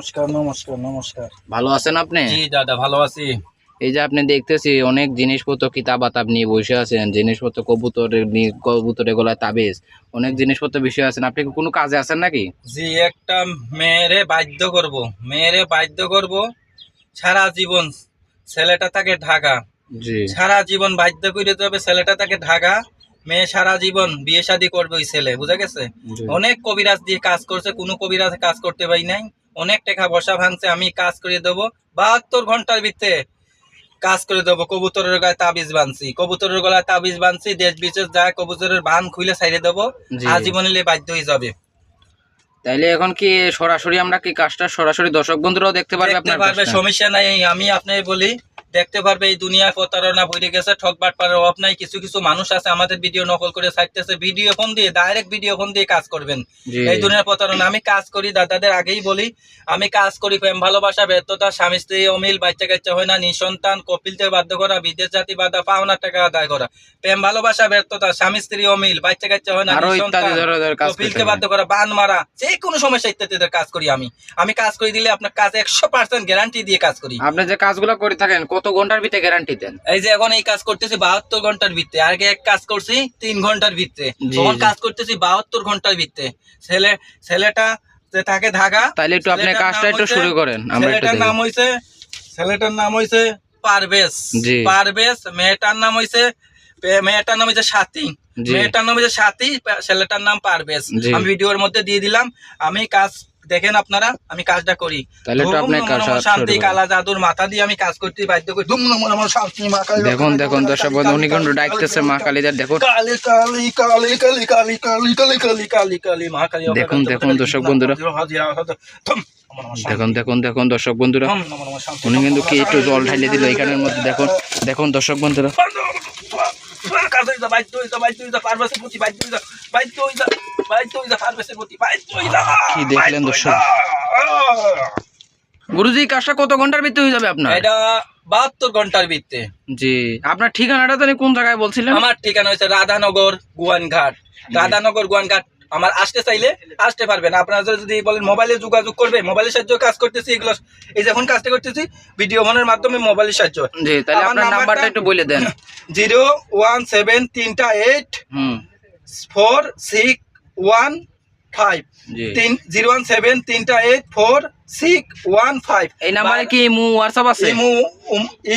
নমস্কার নমস্কার নমস্কার। ভালো আছেন আপনি? জি দাদা ভালো আছি। এই যে আপনি দেখতেছি অনেক জিনিসপত্র কিতাব আতাব নিয়ে বসে আছেন জিনিসপত্র কবুতরের নিয়ে কবুতরের গলায় তাবিজ অনেক জিনিসপত্র বিষয় আছেন। আপনি কি কোনো কাজে আছেন নাকি? জি একটা মেয়েরে বাধ্য করব মেয়েরে বাধ্য করব সারা জীবন ছেলেটা তাকে ঢাকা। জি। সারা জীবন বাধ্য করে দিতে হবে ছেলেটা তাকে ঢাকা মেয়ে সারা জীবন বিয়ে শাদী করবে ওই ছেলে বুঝা গেছে? অনেক কবিরাজ দিয়ে কাজ করছে কোনো কবিরাজ কাজ করতে পারি নাই। অনেক টাকা বসা ভাঙছে আমি কাজ করে দেবো। বাহাত্তর ঘণ্টার ভিতরে কাজ করে দেবো। কবুতরের গায়ে তাবিজ বানছি কবুতরের গলায় তাবিজ বানছি দেশ বিদেশ যায় কবুতরের বান খুলে ছাইড়ে দেবো। আজীবন নিলে বাধ্য হয়ে যাবে। তাইলে এখন কি সরাসরি আমরা কি কাজটা সরাসরি দর্শক বন্ধুরাও দেখতে পারবে আপনার পারবে সমস্যা নাই আমি আপনাকে বলি দেখতে পারবে এই দুনিয়ায় প্রতারণা ভরে গেছে ঠকবাট পারার অভাব নাই কিছু কিছু মানুষ আছে আমাদের ভিডিও নকল করে ছাড়তেছে ভিডিও ফোন দিয়ে ডাইরেক্ট ভিডিও ফোন দিয়ে কাজ করবেন। এই দুনিয়ার প্রতারণা আমি কাজ করি দাদাদের আগেই বলি আমি কাজ করি প্রেম ভালোবাসা ব্যর্থতা স্বামী স্ত্রী অমিল বাচ্চা কাচ্চা হয় না নিঃসন্তান কপিলতে বাধ্য করা বিদেশ জাতি বাধা পাওনা টাকা আদায় করা প্রেম ভালোবাসা ব্যর্থতা স্বামী স্ত্রী অমিল বাচ্চা কাচ্চা হয় না নিঃসন্তান কপিলকে বাধ্য করা বান মারা যে কোনো সমস্যা ইত্যাদিদের কাজ করি আমি। আমি কাজ করে দিলে আপনার কাজ একশো পার্সেন্ট গ্যারান্টি দিয়ে কাজ করি। আপনি যে কাজগুলো করে থাকেন কত ঘণ্টার ভিতরে গ্যারান্টি দেন? এই যে এখন এই কাজ করতেছি বাহাত্তর ঘণ্টার ভিত্তে। আগে এক কাজ করছি তিন ঘণ্টার ভিত্তে। জি, তখন কাজ করতেছি বাহাত্তর ঘণ্টার ভিত্তে। ছেলে ছেলেটা যে থাকে ঢাকা। তাহলে একটু আপনি কাজটা একটু শুরু করেন আমরা একটু ছেলেটার নাম হয়েছে ছেলেটার নাম হইছে পারভেজ। জি। পারভেজ মেয়েটার নাম হইছে পে- মেয়েটার নাম হইছে সাথী মেয়েটার নাম হচ্ছে সাথী ছেলেটার নাম পারভেজ। আমি ভিডিওর মধ্যে দিয়ে দিলাম আমি কাজ দেখেন আপনারা আমি কাজটা করি শান্তি কালা জাদুর মাথা দিয়ে আমি কাজ করতে বাধ্য করি ধুম নমঃ শান্তি মা কালী দেখুন দেখুন দর্শক বন্ধু উনি কিন্তু ডাকতেছে মা কালীদের দেখুন কালী কালী কালী কালী কালী কালী কালী কালী কালী কালী মা কালী দেখুন, দেখুন, দর্শক বন্ধুরা। দেখুন দেখুন দেখুন দর্শক বন্ধুরা উনি কিন্তু কি একটু জল ঢাইলে দিল এখানের মধ্যে দেখুন দেখুন দর্শক বন্ধুরা প্রতি প্রতি কি দেখলেন দর্শক? গুরুজি কাজটা কত ঘণ্টার ভিত্তি হয়ে যাবে আপনার? এটা বাহাত্তর ঘণ্টার ভিত্তি জি আপনার ঠিকানাটা তো কোন জায়গায় বলছিলেন? আমার ঠিকানা হচ্ছে রাধানগর গুয়ানঘাট। রাধানগর গুয়ানঘাট আমার আসতে চাইলে আসতে পারবেন। আপনারা যদি বলেন মোবাইলে যোগাযোগ করবে মোবাইলের সাহায্যে কাজ করতেছি এগুলো এই যখন কাজটা করতেছি ভিডিও ফোনের মাধ্যমে মোবাইলের সাহায্য। জি তাহলে আপনার নাম্বারটা একটু বলে দেন। জিরো ওয়ান সেভেন তিনটা eight four six one five. তিন জিরো ওয়ান সেভেন তিনটা eight four six one five. এই নাম্বারে কি মু হোয়াটসঅ্যাপ আছে? ইমু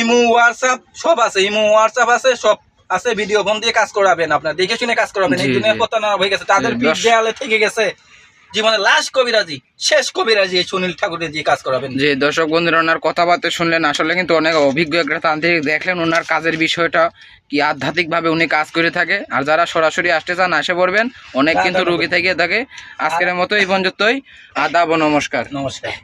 ইমু হোয়াটসঅ্যাপ সব আছে ইমু হোয়াটসঅ্যাপ আছে সব আছে ভিডিও ফোন দিয়ে কাজ করাবেন আপনার। দেখে শুনে কাজ করাবেন এই দুনিয়া প্রতারণা হয়ে গেছে। তাদের পিঠ দেয়ালে থেকে গেছে। জীবনে লাস্ট কবিরাজি শেষ কবিরাজি সুনীল ঠাকুরের দিয়ে কাজ করাবেন। যে দর্শক বন্ধুরা ওনার কথাবার্তা শুনলেন। আসলে কিন্তু অনেক অভিজ্ঞ একটা তান্ত্রিক। দেখলেন ওনার কাজের বিষয়টা কি আধ্যাত্মিক ভাবে উনি কাজ করে থাকে। আর যারা সরাসরি আসতে চান আসে পড়বেন। অনেক কিন্তু রুগী থেকে থাকে। আজকের মতো এই পর্যন্তই। আদাব নমস্কার। নমস্কার।